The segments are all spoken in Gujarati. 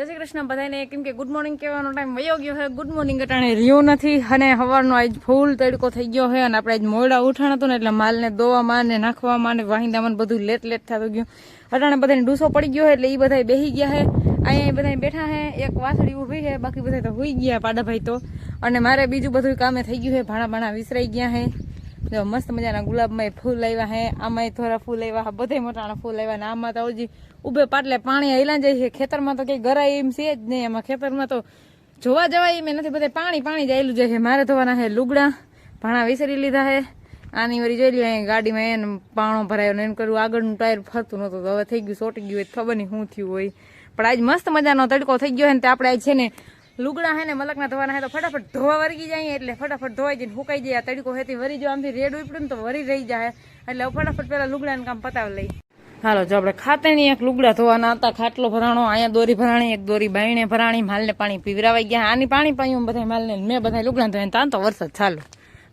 જય શ્રી કૃષ્ણ. બધાને કેમ કે ગુડ મોર્નિંગ કહેવાનો ટાઈમ વયો ગયો છે. ગુડ મોર્નિંગ અટાણે રહ્યો નથી અને સવારનો આજ ફૂલ તડકો થઈ ગયો છે અને આપણે આજ મોડા ઉઠાણ હતું ને એટલે માલને દોવામાં ને નાખવામાં ને વાહિંદામાં બધું લેટ લેટ થતું ગયું. અટાણે બધાને ડૂસો પડી ગયો છે એટલે એ બધા બેસી ગયા છે. અહીંયા બધા બેઠા છે. એક વાસળી ઊભી છે. બાકી બધા તો હોઈ ગયા પાડાભાઈ તો. અને મારે બીજું બધું કામે થઈ ગયું છે. ભાણા ભાણા વિસરાઈ ગયા છે. જો મસ્ત મજાના ગુલાબમાં ફૂલ આવ્યા હે આમાં થોડા ફૂલ આવ્યા હા બધે મોટાના ફૂલ આવ્યા ને આમાં તો હજી ઉભે પાટલે પાણી હૈલા જાય છે ખેતરમાં તો કઈ ગરાય એમ છે જ નહીં. એમાં ખેતરમાં તો જોવા જવાય એમ નથી. બધે પાણી પાણી જાયેલું જાય છે મારે ધોવાના છે લુગડા, ભાણા વિસરી લીધા હે. આની વરી જોઈ અહીંયા ગાડીમાં એને પાણો ભરાયો ને એમ કર્યું. આગળનું ટાયર ફરતું નહોતું. હવે થઈ ગયું, સોટી ગયું ખબર નહીં શું થયું હોય. પણ આજ મસ્ત મજાનો તડકો થઈ ગયો છે ને આપણે આજ છે ને લુગડા હે ને મલકના ધોવાના હે તો ફટાફટ ધોવા વરગી જાય એટલે ફટાફટ ધોવાઈ જઈને સુકાઈ જાય. તડકો હેતી વરી જો આમથી રેડ ઉપડ્યું ને તો વરી રહી જાય. એટલે ફટાફટ પેલા લુગડાનું કામ પતાવી લઈ હાલો, જો આપણે ખાતેની એક લુગડા ધોવાના હતા. ખાટલો ભરાણો, અહીંયા દોરી ભરાણી, એક દોરી બાયણે ભરાણી, માલને પાણી પીવરાવાઈ ગયા. આની પાણી પાયું બધા માલને મેં બધા લુગડા ધોઈને તાન તો વરસાદ ચાલુ.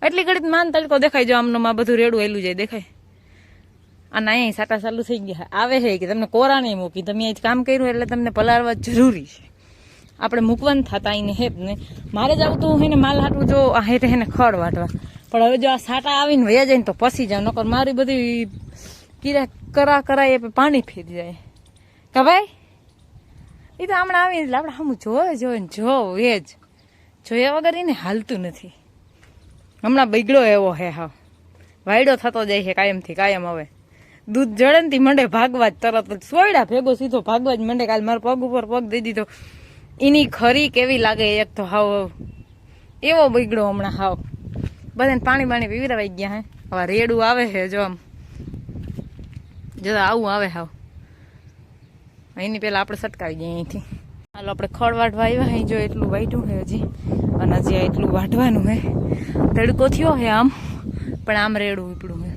એટલી ઘડી માન તડકો દેખાય જો આમનો, માં બધું રેડું હેલું જાય, દેખાય? અને અહીંયા સાટા ચાલુ થઈ ગયા. આવે છે કે તમને કોરા નહીં મૂકી. તમે કામ કર્યું એટલે તમને પલાળવા જરૂરી છે. આપણે મૂકવાનું થતા અહીંને હેત ને. મારે જ આવતું હોય ને માલ હાટવું જો આ હેઠે હેને ખડ વાટવા. પણ હવે જો આ સાટા આવીને વયા જાય ને તો પસી જાવ નકર મારી બધી કિરા કરા કરાય એ પાણી ફેરી જાય. કે ભાઈ? એ તો હમણાં આવીને એટલે આપણે હમ જોવે જોવે ને જોવે જ. જોયા વગર એને હાલતું નથી. હમણાં બગડો એવો હે હા વાયડો થતો જાય છે કાયમથી કાયમ હવે. દૂધ ને મંડે ભાગવા જ તરત સોયડા ભેગો સીધો ભાગવા જ. મંડે કાલ મારા પગ ઉપર પગ દઈ દીધો. એની ખરી કેવી લાગે એક તો હાવ એવો બગડો હમણાં હાવ. બધાને પાણી પાણી પીવરાવાઈ ગયા હે. હવે રેડું આવે છે જો આમ. જો આવું આવે હાવ. એની પહેલાં આપણે સટકાવી દઈએ અહીંથી. હાલો, આપણે ખડ વાટવા આવ્યા અહીં જો એટલું વાટ્યું છે હજી. અને હજી એટલું વાટવાનું હે. તડકો થયો હે આમ, પણ આમ રેડું ઉપડું હે.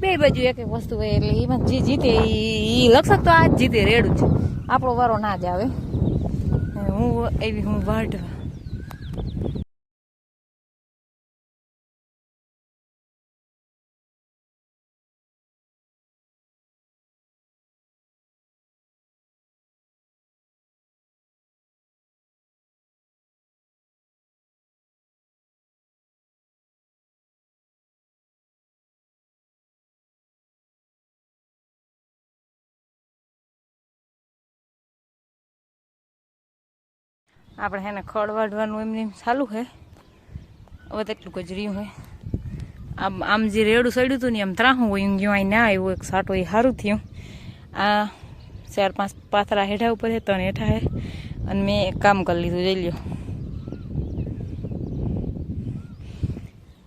બે બાજુ એક એક વસ્તુ હોય એટલે એમાં જે જીતે એ લક્ષક તો આ જ જીતે, રેડું છે આપણો વારો ના જ આવે. હું એવી હું વાઢવા. આપણે હેને ખડ વાઢવાનું એમને એમ ચાલુ છે હવે તેટલું જ રહ્યું આમ આમ જે રેડું સડ્યું હતું ને એમ ત્રાહું હોય ઊંઘ્યું અહીં ના આવ્યું, એક સાટો એ સારું થયું. આ ચાર પાંચ પાથરા હેઠા ઉપર છે ત્રણ હેઠા છે અને મેં એક કામ કરી લીધું, જઈ લ્યો.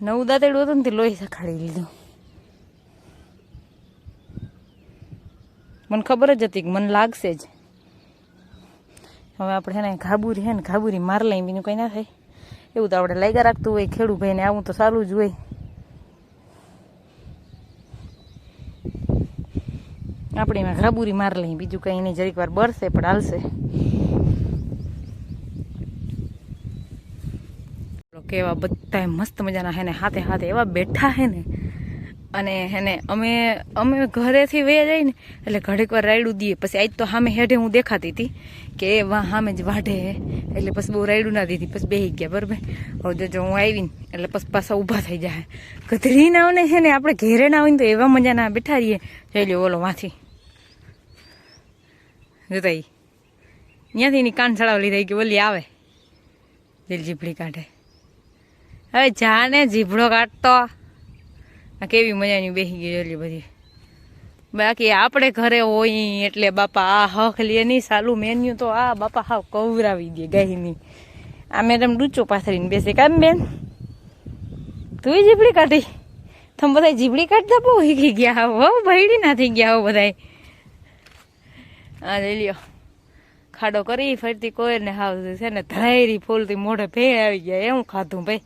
નવું દાંતેડું હતું ને તે લોહી સખાડી લીધું. મને ખબર જ હતી કે મને લાગશે જ. હવે આપણે એને ઘાબુરી હે ને ઘાબુરી માર લઈ બીજું કંઈ ના થાય. એવું તો આપણે લાગ્યા રાખતું હોય ખેડૂત ભાઈને આવું તો સારું જ હોય. આપણે એમાં ઘાબુરી માર લઈ બીજું કંઈ નહીં, જરીક વાર બરસે પણ હાલશે. કેવા બધા મસ્ત મજાના હે ને, હાથે હાથે એવા બેઠા હે ને અને હેને, અમે અમે ઘરેથી વે જાય ને એટલે ઘડીક વાર રાયડું દઈએ. પછી આજ તો સામે હેઠે હું દેખાતી હતી કે એ સામે જ વાઢે એટલે પછી બહુ રાયડું ના દીધી. પછી બેસી ગયા, બરાબર? હવે જો જો હું આવીને, એટલે પછી પાછા ઊભા થઈ જાય ગધરી ના ને છે ને આપણે ઘેરે ના આવીને તો એવા મજાના બેઠા રહીએ. જોઈ લ્યો, ઓલો માંથી જોતા ત્યાંથી એની કાન ચડાવ લીધા કે ઓલી આવે. દિલ જીભડી કાઢે. હવે જાને જીભડો કાઢતો. આ કેવી મજાની બેસી ગઈ એટલી બધી. બાકી આપણે ઘરે હોય એટલે બાપા આ હક લે નહીં, સાલું મેન્યુ તો આ બાપા હાવ કવરાવી દે ગાયની. આ મેડમ ડૂચો પાથરીને બેસે. કામ બેન? તું જીભડી કાઢી? તમે બધા જીભડી કાઢતા બહુ હીખી ગયા હો. ભયડી ના થઈ ગયા હો બધા આ લઈ લ્યો. ખાડો કરી ફરતી કોઈ ને હાવ છે ને ધરાયરી ફૂલથી મોઢે ભેળ આવી ગયા. એવું ખાધું ભાઈ.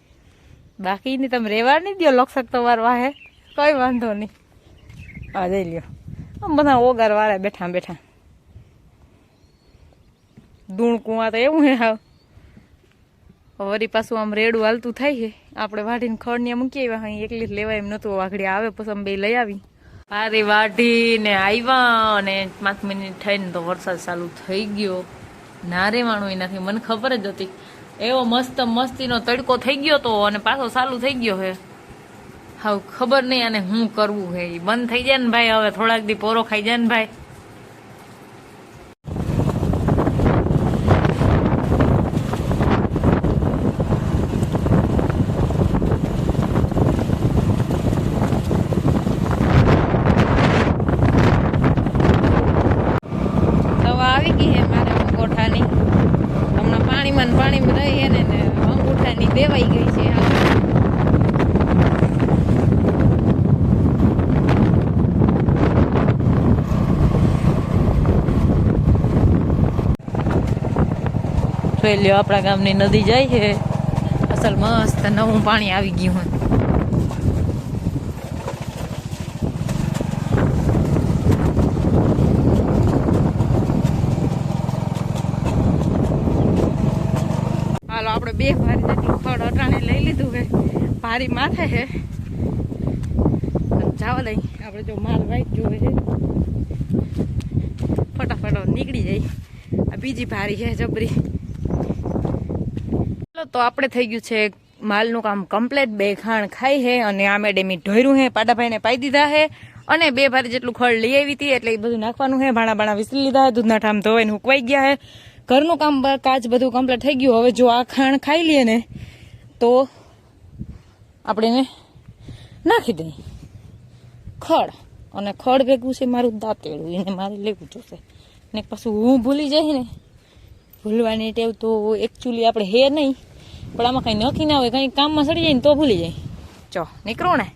બાકી ની તમે રેવા નહીં દો લક્ષક તમારો વાહે. કઈ વાંધો નહીં. હા જઈ લ્યો. આમ બધા ઓગાર વાળા બેઠા બેઠા. દૂણ કુવા તો એવું હે હાવ. વળી પાછું આમ રેડું હાલતું થાય છે. આપણે વાઢીને ખડને મૂકી આવ્યા અહીં એકલી જ લેવાય એમ નતું વાઘડી આવે પછી અમે બે લઈ આવી. હારી વાઢીને આવ્યા અને પાંચ મિનિટ થઈને તો વરસાદ ચાલુ થઈ ગયો. ના રેવાનું એનાથી. મને ખબર જ હતી. એવો મસ્ત મસ્તીનો તડકો થઈ ગયો તો અને પાછો ચાલુ થઈ ગયો હે. હાવ ખબર નહીં અને હું કરવું હે. એ બંધ થઈ જાય ને ભાઈ, હવે થોડાક દી પોરો ખાઈ જાય ને ભાઈ દવા આવી ગઈ હે મારે અંગૂઠાની હમણાં પાણીમાં ને પાણીમાં રહી હે ને ને અંગૂઠાની દેવાઈ ગઈ છે. જોઈ આપણા ગામની નદી જાય છે અસલ મસ્ત નવું પાણી આવી ગયું હોય હાલો, આપણે બે ભારી જેટલું ખડ અટાણે લઈ લીધું હે ભારી માથે હે જવા દઈ આપણે જો માલ વાઈટ જોવે છે. ફટાફટ નીકળી જાય. આ બીજી ભારી છે જબરી. ચાલો તો આપણે થઈ ગયું છે માલનું કામ કમ્પ્લીટ. બે ખાણ ખાઈ હે અને આ મેડેમી ઢોર્યું હે પાડાભાઈને પાઈ દીધા હે અને બે ભારી જેટલું ખડ લઈ આવી હતી, એટલે એ બધું નાખવાનું હે ભાણા ભાણા વિસરી લીધા હે દૂધના ઠામ ધોવાઈને હુકવાઈ ગયા હે ઘરનું કામ કાચ બધું કમ્પ્લીટ થઈ ગયું. હવે જો આ ખાણ ખાઈ લઈએ ને, તો આપણે નાખી દઈએ. ખડ અને ખડ ભેગું છે મારું દાંતેડું. એને મારે લેવું જોશે. ને પાછું હું ભૂલી જાય ને. ભૂલવાની ટેવ તો એકચ્યુઅલી આપણે હે નહીં. પણ આમાં કંઈ નક્કી ના હોય, કંઈ કામમાં સડી જાય ને તો ભૂલી જાય. ચો નીકળો ને.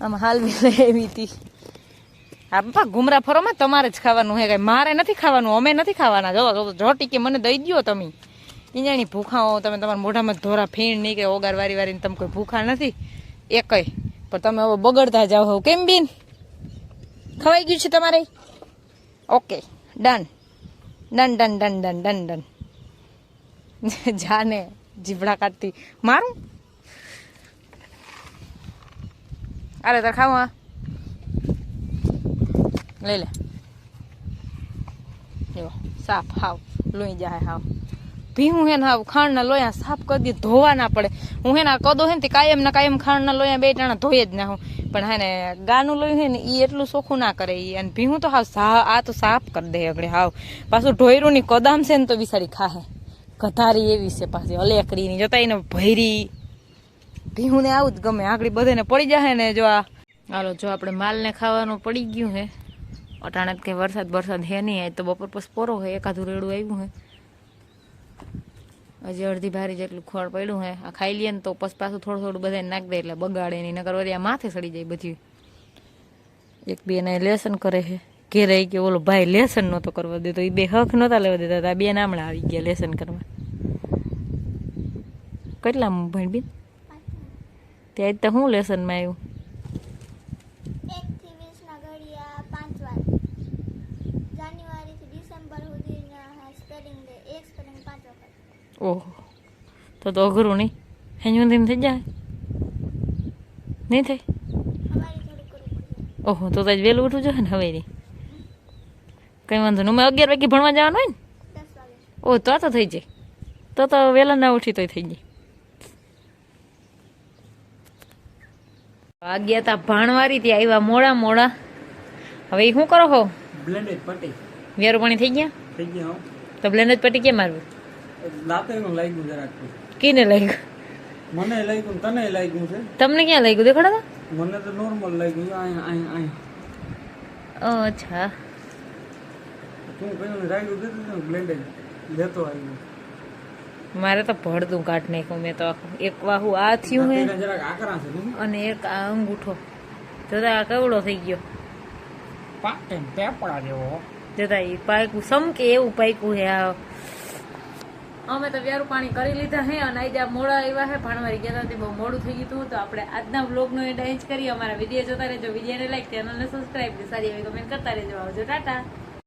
આમાં હાલ બી આવી હતી. હા બાપા ગુમરા ફરોમાં તમારે જ ખાવાનું હે કઈ. મારે નથી ખાવાનું, અમે નથી ખાવાના. જો જો ટીકી મને દઈ દ્યો તમે. ઈંજાણી ભૂખા હો, તમે તમારા મોઢામાં ધોરા ફીણ નીકળે, ઓગાર વારી વારીને તમે કોઈ ભૂખા નથી. એકય પણ તમે હવે બગડતા જાઓ હો. કેમ બીન? ખવાઈ ગયું છે તમારે? Okay, done. Done done done done done done. જાને જીભડા કાઢતી. મારું? અરે, તાર ખાવા લઈ લે. જો, સાફ હાવ, લોહી જાય હાવ. ભીહું હે ને હાવ ખાંડના લોયા સાફ કરી દે, ધોવા ના પડે. હું હે ને કદો હે ને કાયમ ના કાયમ ખાંડના લોયા બે ટાણા ધોઈ જ ના હું પણ હે ને ગાનું લોહી હે ને એ એટલું સોખું ના કરે ઈ. અને ભીહું તો હાવ સા, આ તો સાફ કરી દે આગળ હાવ. પાછું ઢોયરું ની કદામ છે ને તો બિસાડી ખાહે. કધારી એવી છે પાછી અલેકડી ની જતા એને ભૈરી. ભીહું ને આવું જ ગમે. આગળ બધાને પડી જાય ને જો આ. હાલો, જો આપણે માલને ખાવાનું પડી ગયું હે. અટાણે કે વરસાદ વરસાદ હે નહીં, આજ તો બપોર પછી પોરો હોય એકાદું રેડું આવ્યું હે. હજી અડધી ભારી જેટલું ખોળ પડ્યું હે. આ ખાઈ લઈએ ને તો પછી પાછું થોડું થોડું બધા નાખ દે, એટલે બગાડે નહીં, નકર વળી આ માથે સડી જાય બધી. એક બે એને લેસન કરે છે ઘેરે કે ઓલો ભાઈ લેસન નહોતો કરવા દેતો. એ બે હક નહોતા લેવા દેતા હતા બે નામણા આવી ગયા લેસન કરવા. કેટલા ભણબીન ત્યાં તો હું લેસનમાં આવ્યું એક થી વીસ ના ઘડિયા પાંચ વાર જાન્યુઆરી થી ડિસેમ્બર સુધીના સ્પેલિંગ ડે એક સ્પેલિંગ પાંચ વખત ઓહો તો તો અઘરું નહીં. હેંજું તેમ થઈ જાય? નહીં થાય? ઓહો તો તો વહેલું ઉઠવું જોઈએ ને હવે કંઈ વાંધો નહીં. અમે અગિયાર વાગે ભણવા જવાનું હોય ને? ઓહ તો તો થઈ જાય. તો તો વહેલા ના ઉઠી તોય થઈ જાય. વાગ્યા ગયા તા ભાણવારી ત્યાં આવ્યા મોડા મોડા. હવે શું કરો હો? બ્લેન્ડેડ પટ્ટી. વેરું પાણી થઈ ગયા? થઈ ગયા તો બ્લેન્ડ જ પટી કેમ મારવું? દાંતેનું લાગ્યું જરાક કીને લાગ્યું મને લાગ્યું તને લાગ્યું છે તમને ક્યાં લાગ્યું દેખાડો તો મને તો નોર્મલ લાગ્યું અહીંયા અહીંયા અહીંયા અચ્છા તું કહ્યું ને રાયડું દેતું ને બ્લેન્ડેડ લેતો આવ્યો મારે તો ભળતું કાઢ નાખ્યું મેં તો આખું એક વાહુ આ થયું હે દાંતેડા જરાક આકરા છે નહીં અને એક આ અંગૂઠો જોતા આ કવડો થઈ ગયો પાકે પેપડા જેવો જોતા એ પાયકું સમકે એવું પાયકું હે આ અમે તો વ્યારું પાણી કરી લીધા હે અને આજે મોડા આવ્યા હે ભણવારી ગયા હતા બહુ મોડું થઈ ગયું હતું. તો આપણે આજના બ્લોગનો એન્ડ જ કરીએ. અમારા વીડિયો જોતા રહેજો. વિડીયોને લાઈક ચેનલને સબસ્ક્રાઈબ સારી એવી કમેન્ટ કરતા રહેજો. આવજો, ટાટા.